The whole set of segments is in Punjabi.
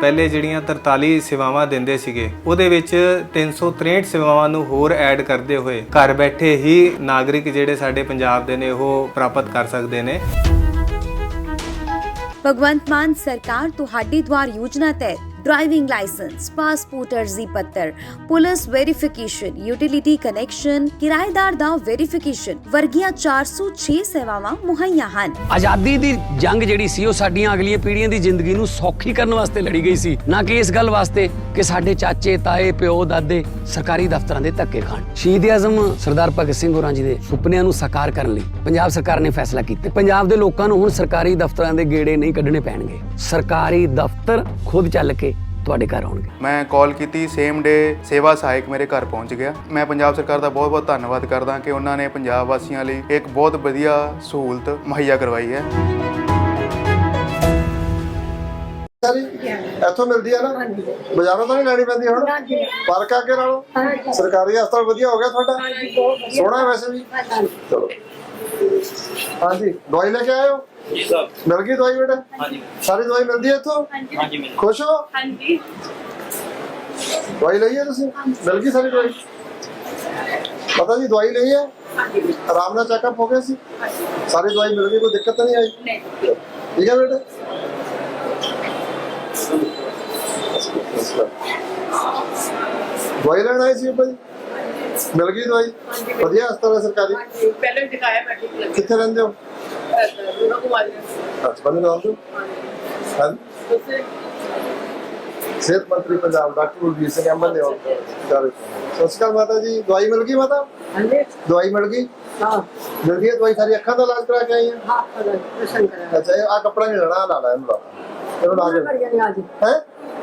ਪਹਿਲੇ ਜਿਹੜੀਆਂ 43 ਸੇਵਾਵਾਂ ਦਿੰਦੇ ਸੀਗੇ, ਉਹਦੇ ਵਿੱਚ 363 ਸੇਵਾਵਾਂ ਨੂੰ ਹੋਰ ਐਡ ਕਰਦੇ ਹੋਏ ਘਰ ਬੈਠੇ ਹੀ ਨਾਗਰਿਕ ਜਿਹੜੇ ਸਾਡੇ ਪੰਜਾਬ ਦੇ ਨੇ, ਉਹ ਪ੍ਰਾਪਤ ਕਰ ਸਕਦੇ ਨੇ। ਭਗਵੰਤ ਮਾਨ ਸਰਕਾਰ ਤੁਹਾਡੀ ਦੁਆਰ ਯੋਜਨਾ ਤਹਿਤ ਡਰਾਈਵਿੰਗ ਲਾਇਸੈਂਸ ਪਾਸਪੋਰਟ ਅਰਜ਼ੀ ਪੱਤਰ ਪੁਲਿਸ ਵੈਰੀਫਿਕੇਸ਼ਨ ਯੂਟਿਲਿਟੀ ਕਨੈਕਸ਼ਨ ਕਿਰਾਏਦਾਰ ਦਾ ਵੈਰੀਫਿਕੇਸ਼ਨ ਵਰਗੀਆਂ 406 ਸੇਵਾਵਾਂ ਮੁਹੱਈਆ ਹਨ ਆਜ਼ਾਦੀ ਦੀ ਜੰਗ ਜਿਹੜੀ ਸੀ ਉਹ ਸਾਡੀਆਂ ਅਗਲੀਆਂ ਪੀੜ੍ਹੀਆਂ ਦੀ ਜ਼ਿੰਦਗੀ ਨੂੰ ਸੌਖੀ ਕਰਨ ਵਾਸਤੇ ਲੜੀ ਗਈ ਸੀ ਨਾ ਕਿ ਇਸ ਗੱਲ ਵਾਸਤੇ ਕਿ ਸਾਡੇ ਚਾਚੇ ਤਾਏ ਪਿਓ ਦਾਦੇ ਸਰਕਾਰੀ ਦਫ਼ਤਰਾਂ ਦੇ ਧੱਕੇ ਖਾਣ ਸ਼ਹੀਦ ਆਜ਼ਮ ਸਰਦਾਰ ਭਗਤ ਸਿੰਘ ਹੋਰਾਂ ਜੀ ਦੇ ਸੁਪਨਿਆਂ ਨੂੰ ਸਾਕਾਰ ਕਰਨ ਲਈ ਪੰਜਾਬ ਸਰਕਾਰ ਨੇ ਫੈਸਲਾ ਕੀਤਾ ਪੰਜਾਬ ਦੇ ਲੋਕਾਂ ਨੂੰ ਹੁਣ ਸਰਕਾਰੀ ਦਫ਼ਤਰਾਂ ਦੇ ਗੇੜੇ ਨਹੀਂ ਕੱਢਣੇ ਪੈਣਗੇ ਸਰਕਾਰੀ ਦਫ਼ਤਰ ਖੁਦ ਚੱਲ ਕੇ ਤੁਹਾਡੇ ਘਰ ਆਉਣਗੇ। ਮੈਂ ਕਾਲ ਕੀਤੀ ਸੇਮ ਡੇ ਸੇਵਾ ਸਹਾਇਕ ਮੇਰੇ ਘਰ ਪਹੁੰਚ ਗਿਆ। ਮੈਂ ਪੰਜਾਬ ਸਰਕਾਰ ਦਾ ਬਹੁਤ-ਬਹੁਤ ਧੰਨਵਾਦ ਕਰਦਾ ਕਿ ਉਹਨਾਂ ਨੇ ਪੰਜਾਬ ਵਾਸੀਆਂ ਲਈ ਇੱਕ ਬਹੁਤ ਵਧੀਆ ਸਹੂਲਤ ਮੁਹੱਈਆ ਕਰਵਾਈ ਹੈ। ਸਾਰੀ ਇੱਥੋਂ ਮਿਲਦੀ ਆ ਨਾ? ਬਾਜ਼ਾਰੋਂ ਤਾਂ ਨਹੀਂ ਲੈਣੀ ਪੈਂਦੀ ਹੁਣ? ਫ਼ਰਕ ਆ ਕੇ ਨਾਲੋਂ? ਸਰਕਾਰੀ ਹਸਪਤਾਲ ਵਧੀਆ ਹੋ ਗਿਆ ਤੁਹਾਡਾ? ਸੋਹਣਾ ਵੈਸੇ ਵੀ। ਚਲੋ। ਹਾਂਜੀ ਦਵਾਈ ਲੈ ਕੇ ਆਏ ਹੋ ਜੀ ਸਾਹਿਬ ਮਿਲ ਗਈ ਦਵਾਈ ਬੇਟਾ? ਹਾਂਜੀ। ਸਾਰੀ ਦਵਾਈ ਮਿਲਦੀ ਹੈ ਇੱਥੋਂ? ਹਾਂਜੀ। ਮੈਂ ਖੁਸ਼ ਹੋ? ਹਾਂਜੀ। ਦਵਾਈ ਲਈ ਹੈ ਤੁਸੀਂ? ਮਿਲ ਗਈ ਸਾਰੀ ਦਵਾਈ? ਪਤਾ ਜੀ ਦਵਾਈ ਲਈ ਹੈ ਆਰਾਮ ਨਾਲ ਚੈੱਕਅਪ ਹੋ ਗਿਆ ਸੀ? ਸਾਰੀ ਦਵਾਈ ਮਿਲ ਗਈ ਕੋਈ ਦਿੱਕਤ ਤਾਂ ਨਹੀਂ ਆਈ? ਨਹੀਂ। ਠੀਕ ਹੈ ਬੇਟਾ? ਦਵਾਈ ਲੈਣ ਆਏ ਸੀ ਭਾਈ ਮਿਲ ਗਈ ਦਵਾਈ ਵਧੀਆ ਹਸਪਤਾਲ ਹੈ ਸਰਕਾਰੀ ਹਾਂਜੀ ਪਹਿਲੇ ਵੀ ਦਿਖਾਇਆ ਮੈਂ ਠੀਕ ਲੱਗੀ ਕਿੱਥੇ ਰਹਿੰਦੇ ਹੋ ਉਹਨਾਂ ਕੋ ਆਇਆ ਅੱਛਾ ਬੰਦੇ ਨਾਮ ਤੋਂ ਹਾਂ ਤੁਸੀਂ ਸਿਹਤ ਮੰਤਰੀ ਪੰਜਾਬ ਡਾਕਟਰ ਗੁਰਜੀਤ ਸਿੰਘ ਐਮਐਲਏ ਹੋ ਸਤਿ ਸ਼੍ਰੀ ਅਕਾਲ ਮਾਤਾ ਜੀ ਦਵਾਈ ਮਿਲ ਗਈ ਮਾਤਾ ਹਾਂਜੀ ਦਵਾਈ ਮਿਲ ਗਈ ਹਾਂ ਮਿਲ ਗਈ ਹੈ ਦਵਾਈ ਸਾਰੀ ਅੱਖਾਂ ਦਾ ਇਲਾਜ ਕਰਾ ਕੇ ਆਈ ਹੈ ਹਾਂ ਪ੍ਰਸ਼ਨ ਕਰਾ ਅੱਛਾ ਇਹ ਆ ਕੱਪੜਾ ਨਹੀਂ ਲੈਣਾ ਆਹ ਲਾ ਲੈ ਇਹਨੂੰ ਲਾ ਇਹਨੂੰ ਲਾ ਮਨਾ ਕੇ ਕਰਿਆ ਨਹੀਂ ਅੱਜ ਹੈ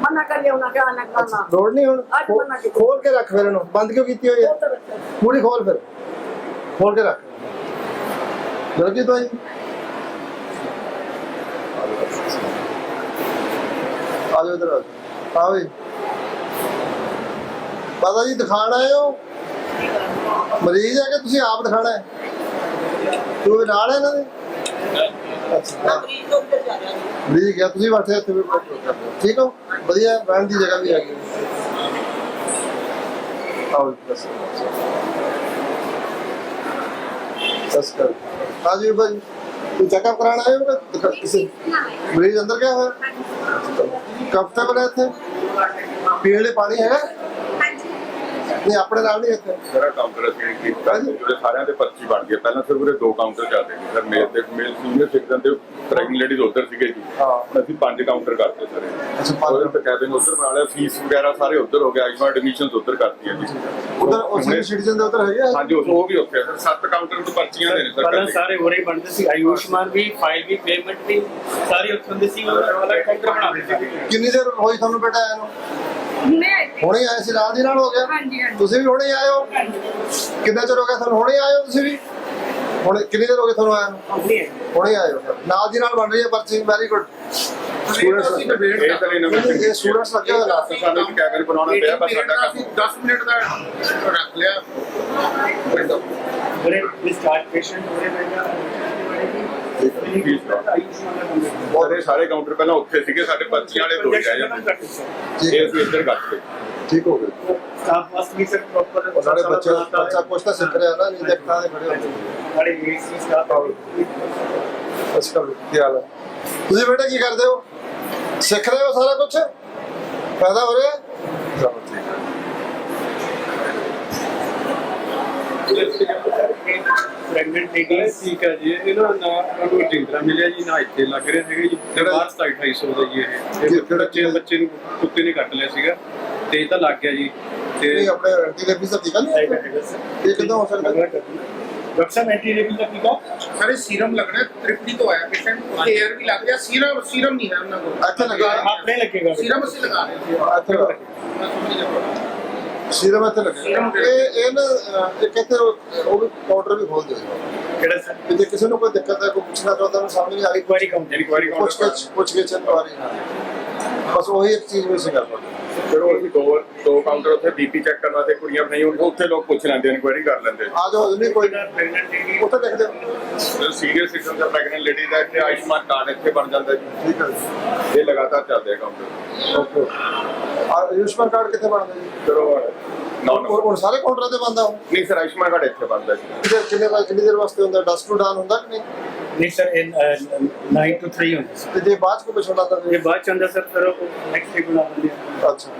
ਮਨਾ ਕਰਿਆ ਉਹਨਾਂ ਕਿ ਆਣਾ ਕਰਨਾ ਲੋੜ ਨਹੀਂ ਹੁਣ? ਅੱਜ ਮਨਾ ਕੀਤਾ। ਖੋਲ ਕੇ ਰੱਖ ਫਿਰ ਇਹਨੂੰ। ਬੰਦ ਕਿਉਂ ਕੀਤੀ ਹੋਈ ਹੈ? ਪੂਰੀ ਖੋਲ ਫਿਰ। ਖੋਲ ਕੇ ਰੱਖ। ਮਿਲ ਗਈ ਦਵਾਈ ਆ ਜਾਓ ਇਧਰ ਆ ਵੀ। ਪਤਾ ਜੀ ਦਿਖਾਣ ਆਏ ਹੋ? ਮਰੀਜ਼ ਹੈ ਕਿ ਤੁਸੀਂ ਆਪ ਦਿਖਾਣਾ ਹੈ। ਤੂੰ ਵੀ ਨਾਲ ਹੈ ਇਹਨਾਂ ਦੇ? ਅੱਛਾ। ਮਰੀਜ਼ ਗਿਆ ਤੁਸੀਂ ਬੈਠੇ ਇੱਥੇ ਵੀ ਠੀਕ ਹੋ? ਵਧੀਆ ਬਹਿਣ ਦੀ ਜਗ੍ਹਾ ਵੀ ਹੈਗੀ। ਆਓ ਬਸ। ਬਸ ਕਰ। ਆ ਜੀ ਭਾਈ ਤੂੰ ਚੈੱਕਅਪ ਕਰਾਣਾ ਆਏ ਹੋ ਕਿ ਕਿਸੇ ਮਰੀਜ਼ ਅੰਦਰ ਗਿਆ ਹੋਇਆ? ਕੰਫਰਟੇਬਲ ਹੈ ਇੱਥੇ? ਪੀਣ ਲਈ ਪਾਣੀ ਹੈਗਾ? ਨਹੀਂ ਆਪਣੇ ਨਾਲ ਨਹੀਂ ਇੱਥੇ। ਸਾਰਾ ਕਾਊਂਟਰ ਅਸੀਂ ਕੀਤਾ ਜਿਹੜੇ ਸਾਰਿਆਂ ਦੇ ਪਰਚੀ ਬਣ ਗਏ। ਪਹਿਲਾਂ ਸਿਰਫ ਉਰੇ ਦੋ ਕਾਊਂਟਰ ਚੱਲਦੇ ਸੀ ਸਰ ਮੇਲ ਤੇ ਮੇਲ ਸੀਨੀਅਰ ਸਿਟੀਜ਼ਨ ਤੇ ਪ੍ਰੈਗਨੈਂਟ ਲੇਡੀਜ਼ ਉੱਧਰ ਸੀਗੇ ਜੀ। ਹਾਂ। ਅਸੀਂ ਪੰਜ ਕਾਊਂਟਰ ਕਰਤੇ ਸਰ। ਅੱਛਾ, ਪੰਜ। ਉਹਦੇ ਤੇ ਕੈਬਿਨ ਉੱਧਰ ਬਣਾ ਲਿਆ ਫੀਸ ਵਗੈਰਾ ਸਾਰੇ ਉੱਧਰ ਹੋ ਗਿਆ ਆਈਮਾ ਐਡਮਿਸ਼ਨਸ ਉੱਧਰ ਕਰਤੀਆਂ ਜੀ। ਉਧਰ ਉਹ ਸੀਨੀਅਰ ਸਿਟੀਜ਼ਨ ਦੇ ਉਧਰ ਹੈਗੇ? ਹਾਂਜੀ ਉਹ ਵੀ ਉੱਥੇ ਸਰ ਸੱਤ ਕਾਊਂਟਰ ਤੋਂ ਪਰਚੀਆਂ ਦੇ ਨੇ ਸਰ ਪਹਿਲਾਂ। ਸਾਰੇ ਹੋਰੇ ਬਣਦੇ ਸੀ ਆਯੁਸ਼ਮਾਨ ਵੀ ਫਾਈਲ ਵੀ ਪੇਮੈਂਟ ਵੀ ਸਾਰੀ ਉੱਥੇ ਹੁੰਦੀ ਸੀ ਉਹ ਅਲੱਗ ਕਾਊਂਟਰ ਬਣਾਉਂਦੇ ਸੀ। ਕਿੰਨੀ ਦੇਰ ਹੋਈ ਤੁਹਾਨੂੰ ਬੇਟਾ ਆਇਆ ਨੂੰ? ਹੁਣੇ ਆਏ ਸੀ। ਹੁਣੇ ਆਏ ਸੀ ਨਾਲ ਦੀ ਨਾਲ ਹੋ ਗਿਆ? ਹਾਂਜੀ, ਹਾਂਜੀ। ਤੁਸੀਂ ਵੀ ਹੁਣੇ ਆਏ ਹੋ? ਕਿੰਨਾ ਚਿਰ ਹੋ ਗਿਆ ਤੁਹਾਨੂੰ ਹੁਣੇ ਆਏ ਹੋ ਤੁਸੀਂ ਵੀ? ਹੁਣ ਕਿੰਨੀ ਦੇਰ ਹੋ ਗਈ ਤੁਹਾਨੂੰ ਆਇਆ ਨੂੰ? ਹੁਣੇ ਆਏ। ਹੋ ਨਾਲ ਦੀ ਨਾਲ ਬਣ ਰਹੀ ਹੈ ਪਰਚੀ ਵੈਰੀ ਗੁੱਡ ਸਟੂਡੈਂਟਸ ਇਹ ਤਾਂ ਨਵੇਂ ਇਹ ਸਟੂਡੈਂਟਸ ਲੱਗੇ ਹੋਏ ਨਾਲ ਸਾਨੂੰ ਇੱਕ ਕੈਬਿਨ ਬਣਾਉਣਾ ਪਿਆ ਬਸ ਸਾਡਾ ਕੰਮ 10 ਮਿੰਟ ਦਾ ਰੱਖ ਲਿਆ। ਹੋਰੇ ਸਟਾਰਟ ਪੇਸ਼ੈਂਟ ਹੋਰੇ ਬੈਠਾ ਬਹੁਤ ਸਾਰੇ ਕਾਊਂਟਰ ਪਹਿਲਾਂ ਉੱਥੇ ਸੀਗੇ ਸਾਡੇ ਪਰਚੀਆਂ ਵਾਲੇ ਦੋ ਹੀ ਰਹਿ ਜਾਂਦੇ ਇਹ ਅਸੀਂ ਇੱਧਰ ਕੱਟ ਲਏ ਠੀਕ ਹੋ ਗਿਆ ਸਟਾਫ ਮਸਟ ਵੀ ਸਰ ਪ੍ਰੋਪਰ ਉਹਨਾਂ ਦੇ ਬੱਚੇ ਬੱਚਾ ਕੁਛ ਤਾਂ ਸਿੱਖ ਰਿਹਾ ਨਾ ਨਹੀਂ ਦੇਖਣਾ ਦੇ ਖੜੇ ਹੁੰਦੇ ਸਾਡੇ ਏਸੀ ਸਟਾਫ ਅਸਕਰ ਕੀ ਹਾਲ ਹੈ? ਤੁਸੀਂ ਬੇਟਾ ਕੀ ਕਰਦੇ ਹੋ? ਸਿੱਖ ਰਹੇ ਹੋ ਸਾਰਾ ਕੁਝ ਫਾਇਦਾ ਹੋ ਰਿਹਾ? ਹੈ? ਚਲੋ ਠੀਕ ਹੈ। ਪ੍ਰੈਗਨੈਂਟ ਲੇਡੀ ਠੀਕ ਹੈ ਜੀ ਇਹਨਾਂ ਨਾ ਮੈਨੂੰ ਜਿੰਦਰਾ ਮਿਲਿਆ ਜੀ ਨਾ ਇੱਥੇ ਲੱਗ ਰਿਹਾ ਸੀਗਾ ਜੀ। ਤੇ ਬਾਹਰ 2700 ਦਾ ਜੀ ਇਹ। ਇਹ ਬੱਚੇ ਬੱਚੇ ਨੂੰ ਕੁੱਤੇ ਨੇ ਕੱਟ ਲਿਆ ਸੀਗਾ ਤੇ ਇਹ ਤਾਂ ਲੱਗ ਗਿਆ ਜੀ। ਤੇ ਨਹੀਂ ਆਪਣੇ ਐਂਟੀ ਰੇਬੀਜ਼ ਦਾ ਟੀਕਾ ਨਹੀਂ ਹੈ? ਇਹ ਕਿੱਦਾਂ ਹੋ ਸਕਦਾ? ਹੈ? ਡਾਕਟਰ ਸਾਹਿਬ ਐਂਟੀ ਰੇਬੀਜ਼ ਦਾ ਟੀਕਾ ਸਾਰੇ ਸੀਰਮ ਲੱਗਣਾ ਤ੍ਰਿਪਤੀ ਤੋਂ ਆਇਆ ਪੇਸ਼ੈਂਟ ਏਅਰ ਵੀ ਲੱਗ ਗਿਆ। ਸੀਰਮ ਸੀਰਮ ਨਹੀਂ ਹੈ ਉਹਨਾਂ ਕੋਲ। ਇੱਥੇ ਲੱਗਾ। ਹੈ? ਆਪਣੇ ਲੱਗੇਗਾ। ਸੀਰਮ ਅਸੀਂ ਲਗਾ ਰਹੇ ਸੀ ਇੱਥੇ ਸੀਰਮ ਇੱਥੇ ਲੱਗਾ ਸੀਰਮ ਤੇ- ਇਹ ਇਹ ਨਾ ਇਹ ਕਹਿੰਦੇ ਉਹ ਵੀ ਕਾਊਂਟਰ ਵੀ ਖੋਲ ਦਿਓ ਕਿਹੜਾ ਸਰ? ਜੇ ਕਿਸੇ ਨੂੰ ਕੋਈ ਦਿੱਕਤ ਹੈ ਕੋਈ ਪੁੱਛਣਾ ਚਾਹੁੰਦਾ ਤਾਂ ਸਾਹਮਣੇ ਆ ਕੇ ਇਨਕੁਆਇਰੀ ਕਾਊਂਟਰ ਇਨਕੁਆਇਰੀ ਪੁੱਛ ਕੇ ਪੁੱਛ ਕੇ ਚੱਲ ਪਾ ਰਹੀ ਹਾਂ ਬਸ ਉਹੀ ਇੱਕ ਚੀਜ਼ ਵਿੱਚ ਗੱਲ ਕਰਦਾ ਚਲੋ ਅਸੀਂ ਦੋ ਦੋ ਕਾਊਂਟਰ ਉੱਥੇ ਬੀਪੀ ਚੈੱਕ ਕਰਨ ਵਾਸਤੇ ਕੁੜੀਆਂ ਨਹੀਂ ਹੁਣ ਉੱਥੇ ਲੋਕ ਪੁੱਛ ਲੈਂਦੇ ਇਨਕੁਆਇਰੀ ਕਰ ਲੈਂਦੇ ਆ। ਜਾਓ ਨਹੀਂ ਕੋਈ ਨਾ ਪ੍ਰੈਗਨੈਂਟ ਲੇਡੀ ਉੱਥੇ ਦੇਖਦੇ ਹੋ ਸੀਰੀਅਸ ਸਿਸਟਮ ਦਾ ਪ੍ਰੈਗਨੈਂਟ ਲੇਡੀ ਦਾ ਇੱਥੇ ਆਯੁਸ਼ਮਾਨ ਕਾਰਡ ਇੱਥੇ ਬਣ ਜਾਂਦਾ ਜੀ। ਠੀਕ ਹੈ ਇਹ ਲਗਾਤਾਰ ਚੱਲਦੇ ਆ ਕਾਊਂਟਰ ਓਕੇ। ਆ ਆਯੁਸ਼ਮਾਨ ਕਾਰਡ ਕਿੱਥੇ ਬਣਦਾ ਜੀ? ਚਲੋ ਹੁਣ ਸਾਰੇ ਕਾਊਂਟਰਾਂ ਤੇ ਬੰਦਾ ਨਹੀਂ ਸਰ ਆਯੁਸ਼ਮਾਨ ਕਾਰਡ ਇੱਥੇ ਬਣਦਾ ਜੀ। ਕਿੰਨੇ ਕਿੰਨੇ ਦੇਰ ਵਾਸਤੇ ਹੁੰਦਾ? ਡਸਟ ਟੂ ਡਾਊਨ ਹੁੰਦਾ ਕਿ ਨਹੀਂ? ਨਹੀਂ ਸਰ ਇਹ 9 to 3 ਹੁੰਦਾ ਸਰ ਤੇ ਜੇ ਬਾਅਦ ਚ ਕੋਈ ਪਛਾਣਾ ਤਾਂ ਇਹ ਬਾਅਦ ਚ ਆਉਂਦਾ ਸਰ ਫਿਰ ਉਹ ਨੈਕਸਟ ਡੇ ਬਣਾ ਦਿੰਦੇ ਆ। ਅੱਛਾ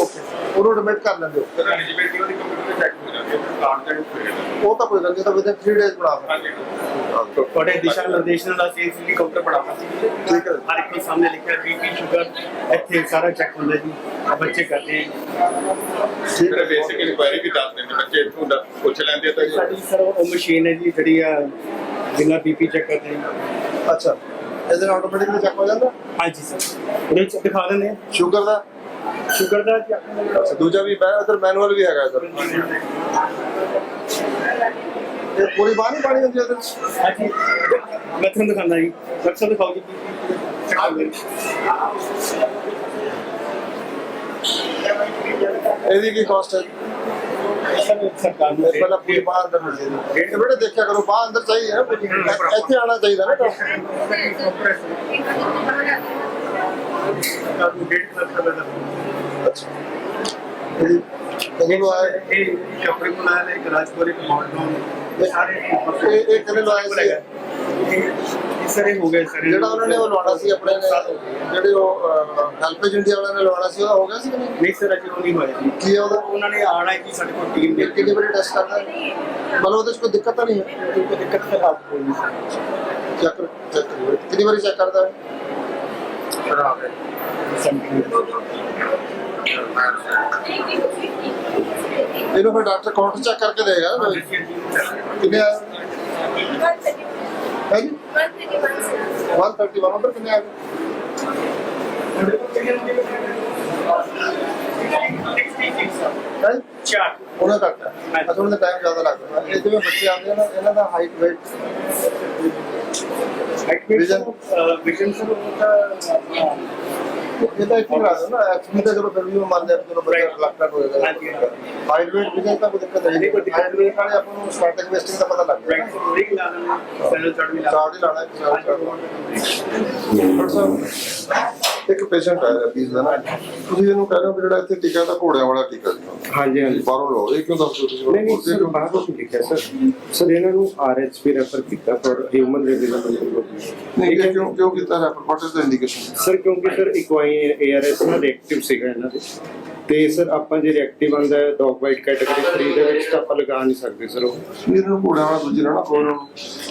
ਓਕੇ। ਉਹਨੂੰ ਐਡਮਿਟ ਕਰ ਲੈਂਦੇ ਹੋ। ਸਰ ਐਲੀਜੀਬਿਲਟੀ ਉਹਦੀ ਕੰਪਿਊਟਰ ਤੇ ਚੈੱਕ ਹੋ ਜਾਂਦੀ ਹੈ ਕਾਰਡ ਤੇ ਹੋਏਗਾ ਉਹ ਤਾਂ ਕੋਈ ਗੱਲ ਨਹੀਂ ਤਾਂ ਵਿਦਿਨ 3 ਡੇਜ਼ ਬਣਾ ਸਕਦੇ ਤੁਹਾਡੇ ਦਿਸ਼ਾ ਨਿਰਦੇਸ਼ ਨਾਲ ਅਸੀਂ ਇਸਲੀ ਕਾਊਂਟਰ ਬਣਾਉਣਾ ਸੀ ਠੀਕ ਹੈ। ਹਰ ਇੱਕ ਦੇ ਸਾਹਮਣੇ ਲਿਖਿਆ ਬੀਪੀ ਸ਼ੂਗਰ ਇੱਥੇ ਸਾਰਾ ਚੈੱਕ ਹੁੰਦਾ ਜੀ। ਬੱਚੇ ਕਰਦੇ ਠੀਕ ਹੈ। ਬੇਸਿਕ ਇਨਕੁਆਇਰੀ ਵੀ ਦੱਸ ਦਿੰਦੇ ਬੱਚੇ ਇੱਥੋਂ ਦਾ ਪੁੱਛ ਲੈਂਦੇ ਤਾਂ ਸਾਡੀ ਸਰ ਉਹ ਮਸ਼ੀਨ ਹੈ ਜੀ ਜਿਹੜੀ ਆ ਜਿੰਨਾ ਬੀਪੀ ਚੈੱਕ ਕਰਦੇ ਆ ਅੱਛਾ ਇਹਦੇ ਨਾਲ ਆਟੋਮੈਟਿਕਲੀ ਚੈੱਕ ਹੋ ਜਾਂਦਾ ਹਾਂਜੀ ਸਰ ਉਹਦੇ ਚ ਦਿਖਾ ਦਿੰਦੇ ਆ ਸ਼ੂਗਰ ਦਾ ਸ਼ੂਗਰ ਦਾ ਜੀ ਆਪਣਾ ਅੱਛਾ ਦੂਜਾ ਵੀ ਬੈ ਉਧਰ ਮੈਨੂਅਲ ਵੀ ਹੈਗਾ ਇਧਰ ਇਹ ਪੂਰੀ ਬਾਹ ਨਹੀਂ ਪਾਣੀ ਹੁੰਦੀ ਉਹਦੇ ਵਿੱਚ ਹਾਂਜੀ ਮੈਂ ਤੁਹਾਨੂੰ ਦਿਖਾਉਂਦਾ ਜੀ ਮਕਸਦ ਦਿਖਾਓ ਜੀ check ਕਰਦੇ ਇਹਦੀ ਕੀ ਕਾਸਟ ਹੈ ਆ। ਸਰ ਸਰਕਾਰ ਨੂੰ ਪਹਿਲਾਂ ਪੂਰੀ ਬਾਹ ਅੰਦਰ ਜਾਂਦੀ ਹੈ। ਬੇਟੇ ਦੇਖਿਆ ਕਰੋ ਬਾਹ ਅੰਦਰ ਚਾਹੀਏ ਨਾ। ਇੱਥੇ ਆਣਾ ਚਾਹੀਦਾ ਨਾ ਨੂੰ ਦਾ ਅੱਛਾ। ਲਵਾਇਆ ਇਹ ਕੱਪੜੇ ਬਣਾ ਲੈ ਇੱਕ ਰਾਜਪੁਰੀ ਕਮਾਂਡ ਨੂੰ ਇਹ ਸਾਰੇ ਇਹ ਇਹ ਕਦੇ ਲਵਾਇਆ ਇਹ ਸਾਰੇ ਹੋ ਗਏ ਸਰ ਜਿਹੜਾ ਉਹਨਾਂ ਨੇ ਉਹ ਲਵਾਉਣਾ ਸੀ ਆਪਣੇ ਨੇ ਜਿਹੜੇ ਉਹ ਹੈਲਪੇਜ ਇੰਡੀਆ ਵਾਲਿਆਂ ਨੇ ਲਵਾਉਣਾ ਸੀ ਉਹਦਾ ਹੋ ਗਿਆ ਸੀ ਕਿ ਨਹੀਂ? ਨਹੀਂ ਸਰ ਅਜੇ ਉਹ ਨਹੀਂ ਹੋਇਆ ਜੀ। ਕੀ ਉਹਦਾ? ਉਹਨਾਂ ਨੇ ਆਣਾ ਹੈ ਕਿ ਸਾਡੇ ਕੋਲ ਟੀਮ ਦੇ। ਕਿੰਨੀ ਵਾਰੀ ਟੈਸਟ ਕਰਨਾ ਹੈ? ਮਤਲਬ ਉਹਦੇ 'ਚ ਕੋਈ ਦਿੱਕਤ ਤਾਂ ਨਹੀਂ ਹੈ? ਕੋਈ ਦਿੱਕਤ ਆਪ ਕੋਈ ਨਹੀਂ ਸਰ। ਚੈੱਕ ਚੈੱਕ ਕਿੰਨੀ ਵਾਰੀ ਚੈੱਕ ਕਰਦਾ ਹੈ? ਖਰਾਬ ਹੈ ਇਹਨੂੰ ਫਿਰ ਡਾਕਟਰ ਕਾਊਂਟਰ ਚੈੱਕ ਕਰਕੇ ਦੇਗਾ ਕਿੰਨੇ ਆ? ਹੈ ਜੀ 131 ਨੰਬਰ ਕਿੰਨੇ ਆ ਗਏ ਹੈ ਚਾਰ ਉਹਨਾਂ ਤੱਕ ਹੈ ਅਸਲ ਵਿੱਚ ਟਾਈਮ ਜ਼ਿਆਦਾ ਲੱਗਦਾ ਇਹ ਜਿਵੇਂ ਬੱਚੇ ਆਉਂਦੇ ਆ ਨਾ ਇਹਨਾਂ ਦਾ height weight vision vision sir ਉਹਦਾ ਇਹ ਤਾਂ ਇੱਥੇ ਲਾ ਦੋ ਨਾ ਐਕਚੁਅਲੀ ਤਾਂ ਚਲੋ ਫਿਰ ਵੀ ਉਹ ਮੰਨ ਲਿਆ ਵੀ ਚਲੋ ਬੱਚਾ Right. ਲੱਕੜ ਹੋਏਗਾ ਹਾਂਜੀ, ਹਾਈਟ weight ਵਿਜਨ ਤਾਂ ਕੋਈ ਦਿੱਕਤ ਨਹੀਂ ਕੋਈ ਹਾਈਟ weight ਵਾਲੇ ਆਪਾਂ ਨੂੰ ਸਟੈਟਿਕ ਵੇਸਟਿੰਗ ਦਾ ਪਤਾ ਲੱਗ ਰਾਈਟ ਜਾਂਦਾ ਰਿਕ ਲਾ ਦੇਣਾ ਸੈਨਲ ਚੜ ਵੀ ਲਾ ਚਾਰਟ ਹੀ ਲਾਣਾ ਹੈ ਡਾਕਟਰ ਸਾਹਿਬ ਇੱਕ ਪੇਸ਼ੈਂਟ ਆਇਆ ਪੀਸ ਦਾ ਨਾ। ਤੁਸੀਂ ਇਹਨੂੰ ਕਹਿੰਦੇ ਹੋ ਵੀ ਜਿਹੜਾ ਇੱਥੇ ਟੀਕਾ ਤਾਂ ਘੋੜਿਆਂ ਵਾਲਾ ਟੀਕਾ ਜੀ ਹਾਂਜੀ ਹਾਂਜੀ। ਬਾਹਰੋਂ ਲਓ ਇਹ ਕਿਉਂ ਦੱਸਦੇ ਤੁਸੀਂ? ਨਹੀਂ ਨਹੀਂ ਸਰ ਬਾਹਰ ਤੋਂ ਲਿਖਿਆ ਸਰ। ਸਰ ਇਹਨਾਂ ਨੂੰ ਆਰਐਚਪੀ ਰੈਫਰ ਕੀਤਾ ਫॉर ਹਿਊਮਨ ਰੈਗੂਲੇਟਰੀ ਨਹੀਂ ਇਹ ਕਿਉਂ ਕਿਉਂ ਕੀਤਾ refer what is the indication sir ਕਿਉਂਕਿ ਸਰ ਇਕਵਾਈ ਏਆਰਐਸ ਨਾਲ ਰਿਐਕਟਿਵ ਸੀਗਾ ਇਹਨਾਂ ਦੇ। ਤੇ ਸਰ ਆਪਾਂ ਜੇ ਰਿਐਕਟਿਵ ਆਂਦਾ ਹੈ ਡੌਗ ਬਾਈਟ ਕੈਟਾਗਰੀ 3 ਦੇ ਵਿੱਚ ਤਾਂ ਆਪਾਂ ਲਗਾ ਨਹੀਂ ਸਕਦੇ ਸਰ ਉਹ। ਵੀਰ ਨੂੰ ਘੋੜਿਆਂ ਵਾਲਾ ਦੂਜੀ ਲੈਣਾ ਕੋਲ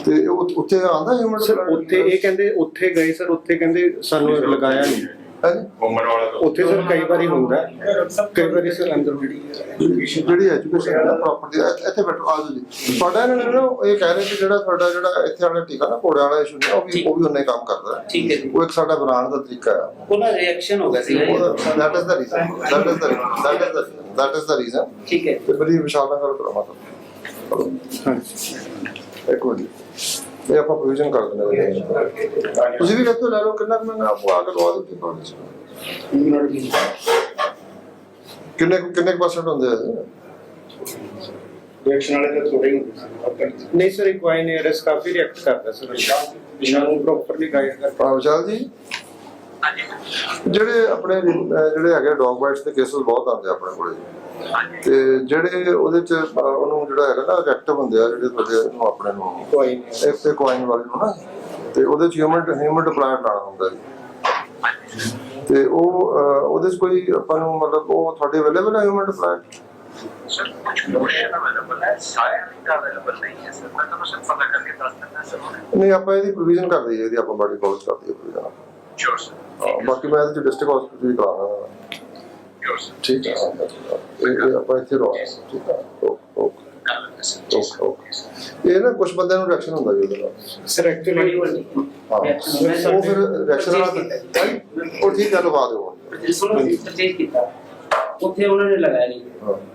ਤੇ ਉਹ ਉੱਥੇ ਆਂਦਾ ਹਿਊਮਨ ਸਰ ਉੱਥੇ ਇਹ ਕਹਿੰਦੇ ਉੱਥੇ ਗਏ ਸਰ ਉੱਥੇ ਕਹਿੰਦੇ ਸਾਨੂੰ ਲਗਾਇਆ ਨਹੀਂ। ਉਮਰ ਵਾਲਾ ਤਾਂ। ਉੱਥੇ ਸਰ ਕਈ ਵਾਰੀ ਹੁੰਦਾ ਹੈ। ਕਈ ਵਾਰੀ ਸਰ ਅੰਦਰ ਹੁੰਦੀ। ਹੈ ਜਿਹੜੀ ਐਜੂਕੇਸ਼ਨ ਹੈ ਪ੍ਰੋਪਰਟੀ ਇੱਥੇ ਬੈਠੋ ਆ ਜਾਓ ਜੀ। ਤੁਹਾਡਾ ਇਹਨਾਂ ਨੇ ਨਾ ਇਹ ਕਹਿ ਰਹੇ ਕਿ ਜਿਹੜਾ ਤੁਹਾਡਾ ਜਿਹੜਾ ਇੱਥੇ ਵਾਲਾ ਟੀਕਾ ਨਾ ਕੋੜਿਆਂ ਵਾਲਾ ਇਸ਼ੂ ਨੇ ਉਹ ਵੀ ਉਹ ਵੀ ਉਹਨੇ ਕੰਮ ਕਰਦਾ ਹੈ। ਠੀਕ ਹੈ ਉਹ ਇੱਕ ਸਾਡਾ ਬਣਾਉਣ ਦਾ ਤਰੀਕਾ ਹੈ। ਉਹਨਾਂ ਰਿਐਕਸ਼ਨ ਹੋ ਗਿਆ ਸੀ the reason that is the reason that is the reason that is the reason ਠੀਕ ਹੈ। ਤੇ ਬੜੀ ਵਿਸ਼ਾਲ ਨਾਲ ਗੱਲ ਕਰੋ ਮਾਤਾ। ਇੱਕ ਮਿੰਟ। ਇਹ ਆਪਾਂ ਪ੍ਰੋਵੀਜ਼ਨ ਕਰ ਦਿੰਦੇ ਹਾਂ ਤੁਸੀਂ ਵੀ ਕਹਿੰਦੇ ਲੈ ਲਓ ਕਿੰਨਾ ਕੁ ਮੈਂ ਆਪਕੋ ਆ ਕੇ ਲਵਾ ਦੂੰਗੀ ਕਾਲਜ ਕਿੰਨੇ ਕੁ- ਕਿੰਨੇ ਪਰਸੈਂਟ ਹੁੰਦੇ ਆ? ਰਿਐਕਸ਼ਨ ਵਾਲੇ ਤਾਂ ਥੋੜੇ ਹੀ ਹੁੰਦੇ ਸੀ ਨਹੀਂ। ਸਰ ਇਕਵਾਈ ਏਆਰਐਸ ਕਾਫੀ ਰਿਐਕਟ ਕਰਦਾ ਸਰ ਇਹਨਾਂ ਨੂੰ ਪ੍ਰੋਪਰਲੀ ਗਾਈਡ ਕਰਦਾ ਆ ਵਿਸ਼ਾਲ ਜੀ। ਜਿਹੜੇ ਆਪਣੇ ਜਿਹੜੇ ਹੈਗੇ ਡੌਗ ਬਾਈਟਸ ਦੇ ਕੇਸਸ ਬਹੁਤ ਆਉਂਦੇ ਆਪਣੇ ਕੋਲੇ। ਤੇ ਜਿਹੜੇ ਉਹਦੇ ਚ ਉਹਨੂੰ ਜਿਹੜਾ ਹੈਗਾ ਨਾ ਇਫੈਕਟਿਵ ਹੁੰਦੇ ਆ ਜਿਹੜੇ ਤੁਹਾਡੇ ਨੂੰ ਆਪਣੇ ਨੂੰ ਕੋਇਨ ਇਸ ਤੇ ਕੋਇਨ ਵਾਲੇ ਨੂੰ ਨਾ ਤੇ ਉਹਦੇ ਚ ਹਿਊਮਨ ਹਿਊਮਨ ਪਲਾਂਟ ਲਾਣਾ ਹੁੰਦਾ ਜੀ। ਤੇ ਉਹ ਉਹਦੇ ਚ ਕੋਈ ਆਪਾਂ ਨੂੰ ਮਤਲਬ ਉਹ ਤੁਹਾਡੇ ਅਵੇਲੇਬਲ ਹੈ ਹਿਊਮਨ ਪਲਾਂਟ ਸਰ। ਨਹੀਂ ਆਪਾਂ ਇਹਦੀ ਪ੍ਰੋਵੀਜ਼ਨ ਕਰ ਦਈਏ ਇਹਦੀ ਆਪਾਂ ਬਾਡੀ ਕੋਲ ਕਰ ਦਈਏ ਸ਼ੋਰ ਸਰ ਹਾਂ, ਬਾਕੀ ਮੈਂ ਇਹਦੇ ਡਿਸਟ੍ਰਿਕਟ ਹਸਪੀਟਲ ਵੀ ਕਰਾ ਰਹਾ ਠੀਕ ਹੈ ਇਹ ਇਹ ਆਪਾਂ ਇੱਥੇ ਰੋ। ਠੀਕ ਹੈ ਓਕੇ ਇਹ ਨਾ ਕੁਝ ਬੰਦਿਆਂ ਨੂੰ ਰਿਐਕਸ਼ਨ ਹੁੰਦਾ ਜੀ ਉਹਦੇ ਸਰ ਐਕਚੁਅਲੀ ਉਹ ਫਿਰ ਤੁਹਾਡੇ ਨਾਲ ਉਹ ਠੀਕ ਹੈ ਲਵਾ ਦਿਓ। ਪਰਚੇਸ ਕੀਤਾ। ਉੱਥੇ ਉਹਨਾਂ ਨੇ ਲਗਾਇਆ ਨਹੀਂ।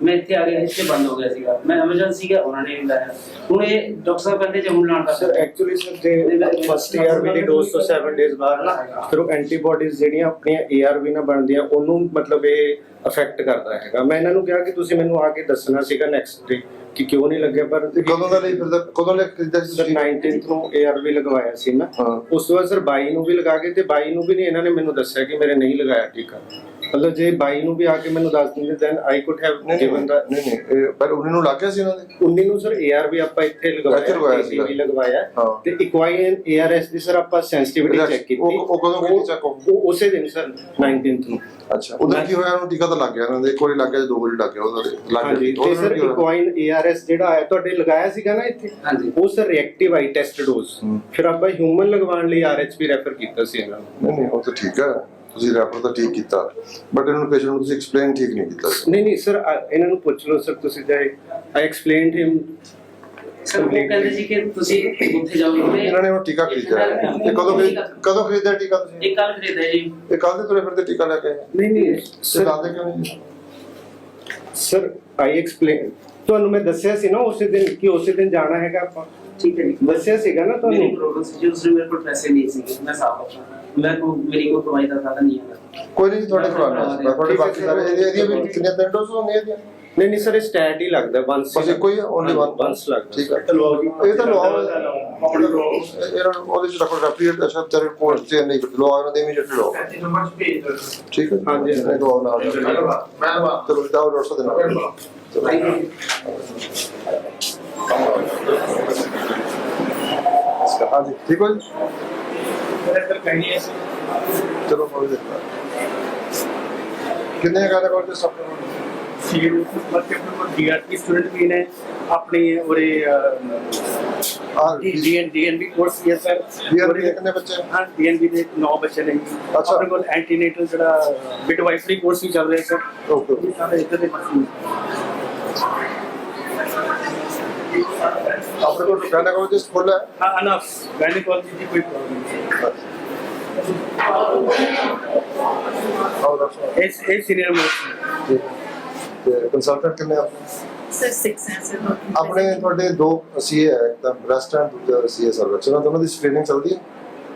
ਮੈਂ ਇੱਥੇ ਆ ਗਿਆ ਇੱਥੇ ਬੰਦ ਹੋ ਗਿਆ ਸੀਗਾ। ਮੈਂ ਐਮਰਜੈਂਸੀ ਗਿਆ ਉਹਨਾਂ ਨੇ ਨਹੀਂ ਲਾਇਆ। ਹੁਣ ਇਹ ਡਾਕਟਰ ਸਾਹਿਬ ਕਹਿੰਦੇ ਜੇ ਹੁਣ ਲਾਉਣ ਦਾ ਸਰ ਐਕਚੁਅਲੀ ਸਰ ਜੇ ਫਸਟ ਏਆਰਵੀ ਦੀ ਡੋਜ਼ ਤੋਂ 7 ਡੇਜ਼ ਬਾਅਦ ਨਾ ਫਿਰ ਉਹ ਐਂਟੀਬਾਡੀਜ਼ ਜਿਹੜੀਆਂ ਆਪਣੀਆਂ ਏਆਰਵੀ ਨਾਲ ਬਣਦੀਆਂ ਉਹਨੂੰ ਮਤਲਬ ਇਹ ਅਫੈਕਟ ਕਰਦਾ ਹੈਗਾ। ਮੈਂ ਇਹਨਾਂ ਨੂੰ ਕਿਹਾ ਕਿ ਤੁਸੀਂ ਮੈਨੂੰ ਆ ਕੇ ਦੱਸਣਾ ਸੀਗਾ ਨੈਕਸਟ ਡੇ ਕਿ ਕਿਉਂ ਨਹੀਂ ਲੱਗਿਆ ਪਰ ਕਦੋਂ ਦਾ ਲਈ ਫਿਰਦਾ ਕਦੋਂ ਲੈ ਸੀ ਸਰ ਤੁਸੀਂ? 19th ਨੂੰ ਏਆਰਵੀ ਲਗਵਾਇਆ ਸੀ ਨਾ। ਉਸ ਤੋਂ ਬਾਅਦ ਸਰ 22 ਨੂੰ ਵੀ ਲਗਾ ਕੇ ਤੇ 22 ਨੂੰ ਵੀ ਨਹੀਂ ਇਹਨਾਂ ਨੇ ਮੈਨੂੰ ਦੱਸਿਆ ਕਿ ਮੇਰੇ ਨਹੀਂ ਲਗਾਇਆ ਟੀਕਾ ਮਤਲਬ ਜੇ 22 ਨੂੰ ਵੀ ਆ ਕੇ ਮੈਨੂੰ ਦੱਸ ਦਿੰਦੇ ਦੈਨ ਆਈ ਕੁਡ ਹੈਵ ਨਹੀਂ ਗਿਵਨ ਦਾ ਨਹੀਂ ਨਹੀਂ। ਇਹ ਪਰ ਉਹਨੇ ਨੂੰ ਲੱਗ ਗਿਆ ਸੀ ਉਹਨਾਂ ਦੇ? 19 ਨੂੰ ਸਰ ਏਆਰਵੀ ਆਪਾਂ ਇੱਥੇ ਇੱਥੇ ਲਗਵਾਇਆ ਲਗਵਾਇਆ ਸੀਗਾ। ਸੀ ਲਗਵਾਇਆ। ਹਾਂ। ਤੇ ਇਕਵਾਈਨ ਏਆਰਐਸ ਦੀ ਸਰ ਆਪਾਂ ਸੈਂਸਿਟੀਵਿਟੀ ਚੈੱਕ ਕੀਤੀ। ਉਹ- ਉਹ ਕਦੋਂ ਕੀਤੀ ਹੋਊ? ਉਹ ਉਸੇ ਦਿਨ ਸਰ 19th ਨੂੰ। ਅੱਛਾ ਉਧਰ ਕੀ ਹੋਇਆ? ਉਹਨੂੰ ਟੀਕਾ ਤਾਂ ਲੱਗ ਗਿਆ ਇਹਨਾਂ ਦੇ ਇੱਕ ਵਾਰੀ ਲੱਗ ਗਿਆ ਦੋ ਵਾਰੀ ਲੱਗ ਗਿਆ ਉਹਦਾ ਲੱਗ ਹਾਂਜੀ ਗਿਆ ਤੇ ਸਰ ਨਾਲ ਕੀ ਹੋਇਆ? ਇਕਵਾਈਨ ਏਆਰਐਸ ਜਿਹੜਾ ਆਇਆ ਤੁਹਾਡੇ ਲਗਾਇਆ ਸੀਗਾ ਨਾ ਇੱਥੇ? ਹਾਂਜੀ। ਉਹ ਸਰ ਰਿਐਕਟਿਵ ਆਈ ਟੈਸਟ ਡੋਜ਼। ਫਿਰ ਆਪਾਂ ਹਿਊਮਨ ਲਗਵਾਉਣ ਲਈ ਆਰਐਚਪੀ ਰੈਫਰ ਕੀਤਾ ਸੀ ਇਹਨਾਂ ਨੂੰ। ਨਹੀਂ ਨਹੀਂ ਉਹ ਤਾਂ ਠੀਕ ਹੈ। ਤੁਸੀਂ ਰੈਫਰ ਤਾਂ ਠੀਕ ਕੀਤਾ ਬਟ ਇਹਨੂੰ ਪੇਸ਼ੈਂਟ ਨੂੰ ਤੁਸੀਂ ਐਕਸਪਲੇਨ ਠੀਕ ਨਹੀਂ ਕੀਤਾ ਨਹੀਂ ਨਹੀਂ ਸਰ ਇਹਨਾਂ ਨੂੰ ਪੁੱਛ ਲਓ ਸਰ ਤੁਸੀਂ ਜਾਏ ਆਈ ਐਕਸਪਲੇਨਡ ਹਿਮ ਸਰ ਉਹ ਕਹਿੰਦੇ ਸੀ ਕਿ ਤੁਸੀਂ ਉੱਥੇ ਜਾਓਗੇ ਇਹਨਾਂ ਨੇ ਉਹ ਟੀਕਾ ਖਰੀਦਿਆ। ਇਹ ਕਦੋਂ ਕਦੋਂ ਖਰੀਦਿਆ ਟੀਕਾ ਤੁਸੀਂ? ਇਹ ਕੱਲ ਖਰੀਦਿਆ ਜੀ। ਇਹ ਕੱਲ ਦੇ ਤੁਰੇ ਫਿਰਦੇ ਟੀਕਾ ਲੈ ਕੇ? ਨਹੀਂ ਨਹੀਂ ਤੇ ਸਰ। ਲਾਦੇ ਕਿਉਂ ਨਹੀਂ? ਸਰ ਆਈ ਐਕਸਪਲੇਨ ਤੁਹਾਨੂੰ ਮੈਂ ਦੱਸਿਆ ਸੀ ਨਾ ਉਸੇ ਦਿਨ ਕਿ ਉਸੇ ਦਿਨ ਜਾਣਾ ਹੈਗਾ ਆਪਾਂ। ਠੀਕ ਹੈ ਦੱਸਿਆ ਸੀਗਾ ਨਾ ਮੇਰੀ ਤੁਹਾਨੂੰ? ਪ੍ਰੋਬਲਮ ਸੀ ਜੀ ਉਸ ਵੇਲੇ ਮੇਰੇ ਕੋਲ ਪੈਸੇ ਨਹੀਂ ਸੀ ਮੈਂ ਸਾਫ਼ ਆਪਣਾ ਮੈਂ ਕੋ ਮੇਰੀ ਕੋਈ ਕਮਾਈ ਦਾ ਸਾਧਨ ਨਹੀਂ ਹੈ ਕੋਈ ਨਹੀਂ ਤੁਹਾਡੇ ਕੋਲ ਆਉਣਾ ਸੀ। ਤੁਹਾਡੇ ਬਾਕੀ ਸਾਰੇ ਇਹਦੀਆਂ ਇਹਦੀਆਂ ਵੀ ਕਿੰਨੀਆਂ ਤਿੰਨ ਡੋਜ਼ ਹੋਣਗੀਆਂ ਇਹਦੀਆਂ ਨਹੀਂ ਨਹੀਂ ਸਰ ਇਹ ਸਟੈਟ ਹੀ ਲੱਗਦਾ ਵਨਸ ਬਸ ਇੱਕੋ ਹੀ ਓਨਲੀ ਵਨ ਵਨਸ ਲੱਗਦਾ ਠੀਕ ਹੈ ਇਹ ਤਾਂ ਲਵਾਓ ਇਹਨਾਂ ਉਹਦੇ ਚ ਰੱਖੋ ਰੈਫਰੀਜਰੇਟਰ ਅੱਛਾ ਚਾਰੇ ਕੋਲ ਚ ਨਹੀਂ ਕਰ ਲਵਾਓ ਇਹਨਾਂ ਦੇ ਇਮੀਡੀਏਟਲੀ ਲਵਾਓ ਠੀਕ ਹੈ ਹਾਂਜੀ। ਨਹੀਂ ਲਵਾਓ ਨਾਲ ਮੈਂ ਲਵਾ ਚਲੋ ਜਾਓ ਡਾਕਟਰ ਸਾਹਿਬ ਦੇ ਨਾਲ। ਹਾਂਜੀ ਠੀਕ ਹੋ ਜੀ? ਚਲੋ ਕੋਈ ਦੇਖਦਾ ਕਿੰਨੇ ਗਾਣੇ ਕੋਲ ਤੇ ਸਭ ਨੂੰ ਸੀਏ ਬੱਚੇ ਕੋਲ ਡੀਆਰਟੀ ਸਟੂਡੈਂਟ ਵੀ ਨੇ ਆਪਣੀ ਉਰੇ ਆ ਡੀਐਨ ਡੀਐਨਬੀ ਕੋਰਸ ਹੀ ਹੈ ਸਰ ਡੀਆਰਪੀ ਦੇ ਕਿੰਨੇ ਬੱਚੇ ਹਾਂ ਡੀਐਨਬੀ ਦੇ 9 ਬੱਚੇ ਨੇ ਜੀ। ਅੱਛਾ। ਆਪਣੇ ਕੋਲ ਐਂਟੀਨੇਟਲ ਜਿਹੜਾ ਮਿਡਵਾਈਫਰੀ ਕੋਰਸ ਵੀ ਚੱਲ ਰਿਹਾ ਸਰ ਓਕੇ ਇਹ ਸਾਰੇ ਇੱਧਰ ਦੇ ਪਾਸੇ ਨੇ। ਆਪਣੇ ਕੋਲ ਗਾਣੇ ਕੋਲ ਤੇ ਖੁੱਲਾ ਹੈ ਹਾਂ ਅਨਫ ਗਾਇਨੋਕੋਲੋਜੀ ਦੀ ਕੋਈ ਪ੍ਰੋਬਲਮ ਨਹੀਂ ਆਓ ਡਾਕਟਰ ਸਾਹਿਬ ਇਸ ਇਹ ਸੀਨੀਅਰ ਮੋਸਟ ਜੀ। ਤੇ ਕੰਸਲਟੈਂਟ ਕਿੰਨੇ ਆਪਣੇ ਸਰ 6 ਹੈ ਸਰ ਆਪਣੇ ਤੁਹਾਡੇ ਦੋ ਸੀਏ ਹੈ ਇੱਕ ਤਾਂ ਬ੍ਰੈਸਟ ਐਂਡ ਦੂਜਾ ਸੀਏ ਸਰਵਿਸ ਉਹਨਾਂ ਦੋਨਾਂ ਦੀ ਸਕਰੀਨਿੰਗ ਚੱਲਦੀ ਹੈ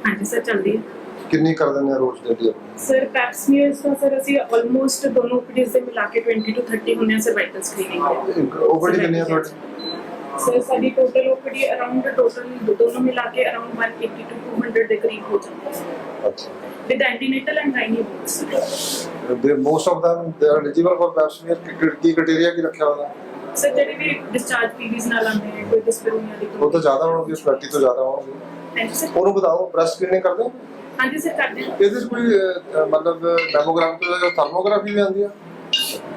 ਹਾਂਜੀ ਸਰ ਚੱਲਦੀ ਹੈ ਕਿੰਨੀ ਕਰ ਦਿੰਦੇ ਆ ਰੋਜ਼ ਦੇ ਦੀ ਸਰ ਪੈਪਸਮੀਅਰਸ ਦਾ ਸਰ ਅਸੀਂ ਆਲਮੋਸਟ ਦੋਨੋਂ ਓਪੀਡੀਜ਼ ਦੇ ਮਿਲਾ ਕੇ 20 ਤੋਂ 30 ਹੁੰਦੇ ਆ ਸਰਵਾਈਕਲ ਸਕਰੀਨਿੰਗ ਓਪੀਡੀ ਕਿੰਨੀ ਆ ਤੁਹਾਡੀ ਸਰ ਸਾਡੀ ਟੋਟਲ ਓਪੀਡੀ ਅਰਾਊਂਡ ਟੋਟਲ ਦੋਨੋਂ ਮਿਲਾ ਕੇ ਅਰਾਊਂਡ 180 ਤੋਂ 200 ਦੇ ਕਰੀਬ ਹੋ ਜਾਂਦਾ ਹੈ। ਅੱਛਾ। With antenatal and gynae booths ਦੇ most of them are eligible for pap smear ਕੀ ਕ੍ਰਾਈਟੇਰੀਆ ਕੀ ਰੱਖਿਆ ਹੋਇਆ? ਸਰ ਜਿਹੜੇ ਵੀ ਡਿਸਚਾਰਜ ਪੀਵੀਜ਼ ਨਾਲ ਆਉਂਦੇ ਨੇ ਕੋਈ ਡਿਸਪੈਰੋਨੀਆ ਦੀ ਉਹ ਤਾਂ ਜ਼ਿਆਦਾ ਹੋਣਗੇ ਉਸ 30 ਤੋਂ ਜ਼ਿਆਦਾ ਹੋਣਗੇ। ਹਾਂਜੀ ਸਰ ਉਹਨੂੰ ਬਤਾਓ ਬ੍ਰੈਸਟ ਸਕਰੀਨਿੰਗ ਕਰਦੇ ਹੋ? ਹਾਂਜੀ ਸਰ ਕਰਦੇ ਹਾਂ। ਇਹਦੇ 'ਚ ਕੋਈ ਅਹ, ਮਤਲਬ ਮੈਮੋਗ੍ਰਾਮ ਤੋਂ ਜਾਂ ਥਰਮੋਗ੍ਰਾਫੀ ਵੀ ਆਉਂਦੀ ਆ?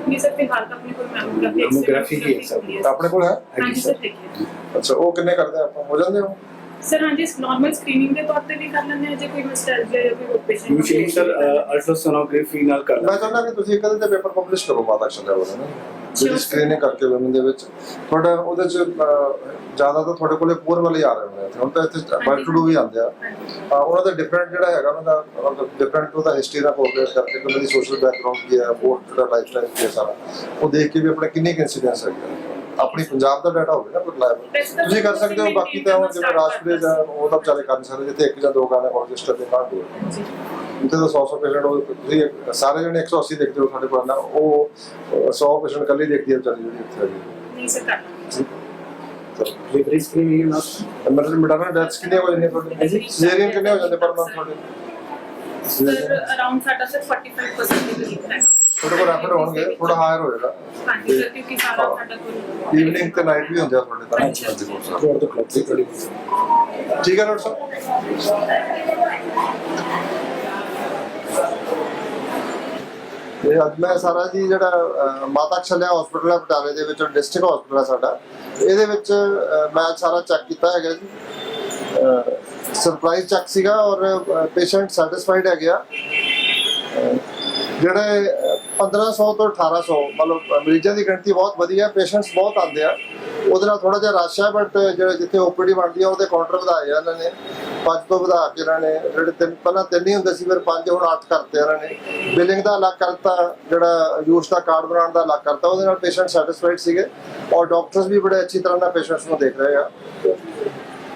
ਨਹੀਂ ਸਰ ਫਿਲਹਾਲ ਤਾਂ ਆਪਣੇ ਕੋਲ ਮੈਮੋਗ੍ਰਾਫੀ Mammography ਹੀ ਹੈ ਸਰ। ਆਪਣੇ ਕੋਲ ਹੈ? ਹਾਂਜੀ ਸਰ ਦੇਖੀਏ ਅੱਛਾ ਉਹ ਕਿੰਨੇ ਕਰਦੇ ਆਪਾਂ? ਹੋ ਜਾਂਦੇ ਹੋ ਸਰ ਹਾਂਜੀ ਨਾਰਮਲ ਸਕਰੀਨਿੰਗ ਦੇ ਤੌਰ ਤੇ ਵੀ ਕਰ ਲੈਂਦੇ ਹਾਂ ਜੇ ਕੋਈ ਨੋਸਟੈਲਜੀਆ ਜਾਂ ਕੋਈ ਪੇਸ਼ੈਂਟ ਯੂਜੂਅਲੀ ਸਰ ਅਲਟਰਾਸੋਨੋਗ੍ਰਾਫੀ ਨਾਲ ਕਰਨਾ ਮੈਂ ਚਾਹੁੰਦਾ ਕਿ ਤੁਸੀਂ ਇੱਕ ਇਹਦੇ ਤੇ ਪੇਪਰ ਪਬਲਿਸ਼ ਕਰੋ ਮਾਤਾ ਚੱਲਿਆ ਹੋਣਾ ਨਾ ਜਿਹੜੀ ਸਕਰੀਨਿੰਗ ਕਰਕੇ ਵੂਮਨ ਦੇ ਵਿੱਚ। ਤੁਹਾਡਾ ਉਹਦੇ ਚ ਜ਼ਿਆਦਾ ਤਾਂ ਤੁਹਾਡੇ ਕੋਲੇ ਪੂਰ ਵਾਲੇ ਆ ਰਹੇ ਹੋਣੇ ਆ। ਹੁਣ ਤਾਂ ਇੱਥੇ ਵੈਲ ਟੂ ਵੀ ਆਉਂਦੇ ਆ। ਉਹਨਾਂ ਦਾ ਡਿਫਰੈਂਟ ਜਿਹੜਾ ਹੈਗਾ ਉਹਨਾਂ ਦਾ ਮਤਲਬ ਡਿਫਰੈਂਟ ਉਹਦਾ ਹਿਸਟਰੀ ਦਾ ਕੋਆਪਰੇਟ ਕਰਕੇ ਉਹਨਾਂ ਦੀ ਸੋਸ਼ਲ ਬੈਕਗ੍ਰਾਉਂਡ ਕੀ ਹੈ ਹੋਰ ਜਿਹੜਾ ਲਾਈਫ ਸਟਾਈਲ ਕੀ ਹੈ ਸਾਰਾ। ਉਹ ਦੇਖ ਕੇ ਵੀ ਆਪਣੇ ਕਿੰਨੇ ਇਨਸੀਡੈਂਟਸ ਹੈਗੇ। ਆਪਣੀ ਪੰਜਾਬ ਦਾ ਡਾਟਾ ਹੋਵੇ ਨਾ ਕੋਈ ਤੁਸੀਂ ਕਰ ਸਕਦੇ ਹੋ ਬਾਕੀ ਤਾਂ ਹੁਣ ਜਿਵੇਂ ਰਾਜਪੁਰੇ ਜਾਂ ਉਹ ਤਾਂ ਵਿਚਾਰੇ ਕਰ ਨਹੀਂ ਸਕਦੇ ਜਿੱਥੇ ਇੱਕ ਜਾਂ ਦੋ ਗਾਣੇ ਰਜਿਸਟਰ ਦੇ ਕਾਂਡ ਹੋਏ ਉੱਥੇ ਤਾਂ 100 100 ਪੇਸ਼ੈਂਟ ਉਹ ਤੁਸੀਂ ਸਾਰੇ ਜਣੇ 180 ਦੇਖਦੇ ਹੋ ਸਾਡੇ ਕੋਲ ਨਾ ਉਹ ਅਹ, 100 ਪੇਸ਼ੈਂਟ ਕੱਲੀ ਦੇਖਦੀ ਹੈ ਵਿਚਾਰੀ ਜਿਹੜੀ ਇੱਥੇ ਹੈਗੀ ਨਹੀਂ ਸਰ ਕਰ ਲਾਂਗੇ ਚਲੋ ਲਿਵਰੀ ਸਕਰੀਨਿੰਗ ਨਾਲ ਮਤਲਬ ਮਿਟਾਣਾ ਡੈਥਸ ਕਿੰਨੇ ਹੋ ਜਾਂਦੇ ਤੁਹਾਡੇ? ਸੀਰੀਅਨ ਕਿੰਨੇ ਹੋ ਜਾਂਦੇ ਪਰ ਮੰਥ ਤੁਹਾਡੇ? ਸਰ ਅਰਾਊਂਡ ਸਾਡਾ ਸਰ 45% ਦੇ ਕਰੀਬ ਹੈ। ਤੁਹਾਡੇ ਕੋਲ ਰੈਫਰ ਹੋਣਗੇ ਥੋੜਾ ਹਾਇਰ ਹੋਏਗਾ ਹਾਂਜੀ ਸਰ ਕਿਉਂਕਿ ਸਾਰਾ ਸਾਡਾ ਕੋਲ ਈਵਨਿੰਗ ਤੇ ਨਾਈਟ ਵੀ ਹੁੰਦੇ ਆ ਤੁਹਾਡੇ ਤਾਂ। ਹਾਂਜੀ। ਸਾਰੇ। ਠੀਕ ਹੈ ਡਾਕਟਰ ਸਾਹਿਬ। ਇਹ ਅੱਜ ਮੈਂ ਸਾਰਾ ਜੀ ਜਿਹੜਾ ਮਾਤਾ ਛਲਿਆ ਹਸਪੀਟਲ ਹੈ ਬਟਾਲੇ ਦੇ ਵਿੱਚ ਡਿਸਟ੍ਰਿਕਟ ਹਸਪੀਟਲ ਹੈ ਸਾਡਾ। ਇਹਦੇ ਵਿੱਚ ਮੈਂ ਸਾਰਾ ਚੈੱਕ ਕੀਤਾ ਹੈਗਾ ਜੀ। ਸਰਪ੍ਰਾਈਜ਼ ਚੈੱਕ ਸੀਗਾ ਔਰ ਪੇਸ਼ੈਂਟ ਸੈਟੀਸਫਾਈਡ ਹੈ ਗਿਆ ਜਿਹੜੇ ਅਹ, 1500 ਤੋਂ 1800 ਮਤਲਬ ਮਰੀਜ਼ਾਂ ਦੀ ਗਿਣਤੀ ਬਹੁਤ ਵਧੀਆ ਪੇਸ਼ੈਂਟਸ ਬਹੁਤ ਆਉਂਦੇ ਆ। ਉਹਦੇ ਨਾਲ ਥੋੜਾ ਜਿਹਾ ਰਸ਼ ਹੈ ਬਟ ਜਿਹੜੇ ਜਿੱਥੇ ਓਪੀਡੀ ਬਣਦੀ ਆ ਉਹਦੇ ਕਾਊਂਟਰ ਵਧਾਏ ਆ ਇਹਨਾਂ ਨੇ। ਪੰਜ ਤੋਂ ਵਧਾ ਕੇ ਇਹਨਾਂ ਨੇ, ਜਿਹੜੇ ਤਿੰਨ, ਪਹਿਲਾਂ ਤਿੰਨ ਹੀ ਹੁੰਦੇ ਸੀ, ਫਿਰ ਪੰਜ ਹੁਣ ਅੱਠ ਕਰਤੇ ਇਹਨਾਂ ਨੇ। ਬਿਲਿੰਗ ਦਾ ਅਲੱਗ ਕਰਤਾ, ਜਿਹੜਾ ਯੂਸ਼ ਦਾ ਕਾਰਡ ਬਣਾਉਣ ਦਾ ਅਲੱਗ ਕਰਤਾ, ਉਹਦੇ ਨਾਲ ਪੇਸ਼ੈਂਟ ਸੈਟੀਸਫਾਈਡ ਸੀਗੇ। ਔਰ ਡਾਕਟਰਸ ਵੀ ਬੜੇ ਅੱਛੀ ਤਰ੍ਹਾਂ ਨਾਲ ਪੇਸ਼ੈਂਟਸ ਨੂੰ ਦੇਖ ਰਹੇ ਆ।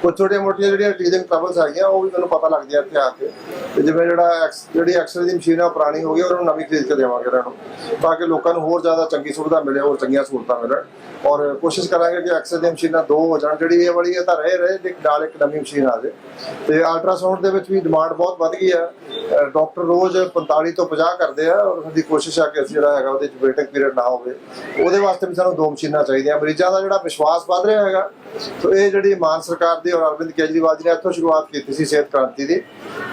ਕੁਝ ਛੋਟੀਆਂ ਮੋਟੀਆਂ ਜਿਹੜੀਆਂ ਟੀਜ਼ਿੰਗ ਟਰਬਲਸ ਹੈਗੀਆਂ, ਉਹ ਵੀ ਮੈਨੂੰ ਪਤਾ ਲੱਗਦੀਆਂ ਇੱਥੇ ਆ ਕੇ। ਤੇ ਜਿਵੇਂ ਜਿਹੜਾ ਜਿਹੜੀ ਐਕਸਰੇ ਦੀ ਮਸ਼ੀਨ ਆ ਪੁਰਾਣੀ ਹੋ ਗਈ, ਉਹਨੂੰ ਨਵੀਂ ਖਰੀਦ ਕੇ ਦੇਵਾਂਗੇ ਇਹਨਾਂ ਨੂੰ, ਤਾਂ ਕਿ ਲੋਕਾਂ ਨੂੰ ਹੋਰ ਜ਼ਿਆਦਾ ਚੰਗੀ ਸੁਵਿਧਾ ਮਿਲੇ, ਹੋਰ ਚੰਗੀਆਂ ਸਹੂਲਤਾਂ ਮਿਲਣ। ਔਰ ਕੋਸ਼ਿਸ਼ ਕਰਾਂਗੇ ਕਿ ਐਕਸਰੇ ਦੀਆਂ ਮਸ਼ੀਨਾਂ ਦੋ ਹੋ ਜਾਣ, ਜਿਹੜੀ ਇਹ ਵਾਲੀ ਹੈ ਤਾਂ ਰਹੇ ਰਹੇ ਤੇ ਨਾਲ ਇੱਕ ਨਵੀਂ ਮਸ਼ੀਨ ਆ ਜਾਵੇ ਤੇ ਅਲਟਰਾਸਾਊਂਡ ਦੇ ਵਿੱਚ ਵੀ ਡਿਮਾਂਡ ਬਹੁਤ ਵੱਧ ਗਈ ਹੈ ਡਾਕਟਰ ਰੋਜ਼ 45 ਤੋਂ 50 ਕਰਦੇ ਆ, ਔਰ ਦੀ ਕੋਸ਼ਿਸ਼ ਆ ਕਿ ਅਸੀਂ ਜਿਹੜਾ ਹੈਗਾ, ਉਹਦੇ ਚ ਵੇਟਿੰਗ ਪੀਰੀਅਡ ਨਾ ਹੋਵੇ। ਉਹਦੇ ਵਾਸਤੇ ਵੀ ਸਾਨੂੰ ਦੋ ਮਸ਼ੀਨਾਂ ਚਾਹੀਦੀਆਂ। ਮਰੀਜ਼ਾਂ ਦਾ ਜਿਹੜਾ ਵਿਸ਼ਵਾਸ ਵੱਧ ਰਿਹਾ ਹੈਗਾ ਸੋ ਇਹ ਜਿਹੜੀ ਮਾਨ ਸਰਕਾਰ ਦੀ ਔਰ ਅਰਵਿੰਦ ਕੇਜਰੀਵਾਲ ਜੀ ਨੇ ਇੱਥੋਂ ਸ਼ੁਰੂਆਤ ਕੀਤੀ ਸੀ ਸਿਹਤ ਕ੍ਰਾਂਤੀ ਦੀ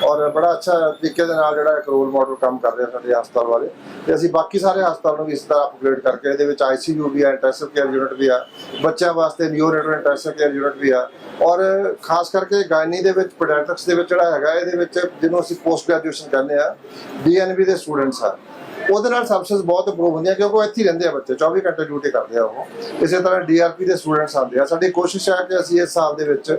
ਔਰ ਬੜਾ ਅੱਛਾ ਤਰੀਕੇ ਦੇ ਨਾਲ ਜਿਹੜਾ ਇੱਕ ਰੋਲ ਮਾਡਲ ਕੰਮ ਕਰ ਰਿਹਾ ਸਾਡੇ ਹਸਪਤਾਲ ਵਾਲੇ। ਤੇ ਅਸੀਂ ਬਾਕੀ ਸਾਰੇ ਹਸਪਤਾਲ ਨੂੰ ਵੀ ਇਸ ਤਰ੍ਹਾਂ ਅਪਗ੍ਰੇਡ ਕਰਕੇ ਇਹਦੇ ਵਿੱਚ ਆਈਸੀਯੂ ਵੀ ਆ ਇੰਟੈਂਸਿਵ ਕੇਅਰ ਯੂਨਿਟ ਵੀ ਆ, ਬੱਚਿਆਂ ਵਾਸਤੇ ਨਿਊਰੇਟਰ ਇੰਟੈਂਸਿਵ ਕੇਅਰ ਯੂਨਿਟ ਵੀ ਆ ਔਰ ਖਾਸ ਕਰਕੇ ਗਾਇਨੀ ਦੇ ਵਿੱਚ ਪੀਡੀਆਟ੍ਰਿਕਸ ਦੇ ਵਿੱਚ ਜਿਹੜਾ ਹੈਗਾ, ਇਹਦੇ ਵਿੱਚ ਜਿਹਨੂੰ ਅਸੀਂ ਪੋਸਟ ਗ੍ਰੈਜੂਏਸ਼ਨ ਕਹਿੰਦੇ ਆ ਡੀਐਨਬੀ ਦੇ ਸਟੂਡੈਂਟਸ ਆ। ਉਹਦੇ ਨਾਲ ਸਬਸਿਸ ਬਹੁਤ ਇੰਪਰੂਵ ਹੁੰਦੀਆਂ ਕਿਉਂਕਿ ਉਹ ਇੱਥੇ ਰਹਿੰਦੇ ਆ ਬੱਚੇ 24 ਘੰਟੇ ਡਿਊਟੀ ਕਰਦੇ ਆ ਉਹ। ਇਸੇ ਤਰ੍ਹਾਂ ਡੀਆਰਪੀ ਦੇ ਸਟੂਡੈਂਟਸ ਆਉਂਦੇ ਆ। ਸਾਡੀ ਕੋਸ਼ਿਸ਼ ਹੈ ਕਿ ਅਸੀਂ ਇਸ ਸਾਲ ਦੇ ਵਿੱਚ